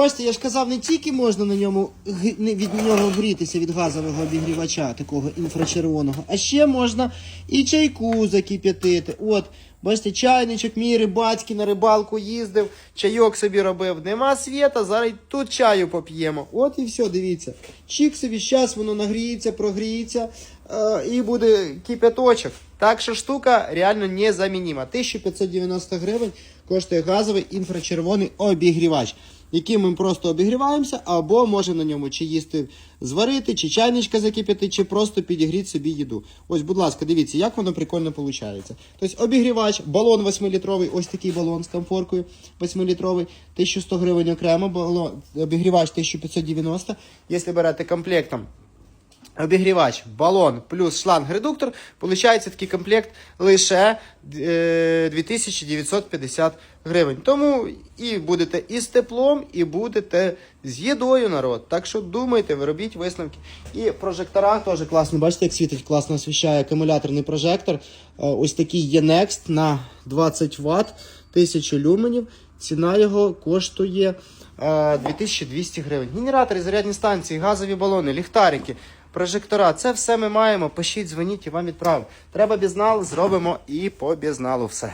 Бачите, я ж казав, не тільки можна на ньому від нього грітися від газового обігрівача, такого інфрачервоного, а ще можна і чайку закип'ятити. От, бачите, чайничок мій рибацький на рибалку їздив, чайок собі робив. Нема світа, зараз тут чаю поп'ємо. От і все, дивіться. Чик собі, зараз воно нагріється, прогріється е, і буде кипяточок. Так що штука реально незамінима. 1590 гривень коштує газовий інфрачервоний обігрівач, яким ми просто обігріваємося, або може на ньому чи їсти зварити, чи чайничка закип'яти, чи просто підігріти собі їду. Ось, будь ласка, дивіться, як воно прикольно виходить. Тобто обігрівач, балон 8-літровий, ось такий балон з комфоркою 8-літровий, 1100 гривень окремо, балон, обігрівач 1590. Якщо берете комплектом обігрівач, балон плюс шланг-редуктор, виходить такий комплект лише е, 2950 гривень. Тому і будете і з теплом, і будете з їдою, народ. Так що думайте, ви робіть висновки. І прожектора теж класно. Бачите, як світить, класно освіщає акумуляторний прожектор. Е, Ось такий є Next на 20 Вт, 1000 люменів. Ціна його коштує е, 2200 гривень. Генератори, зарядні станції, газові балони, ліхтарики, прожектора. Це все ми маємо. Пишіть, дзвоніть і вам відправимо. Треба бізнал, зробимо і по бізналу все.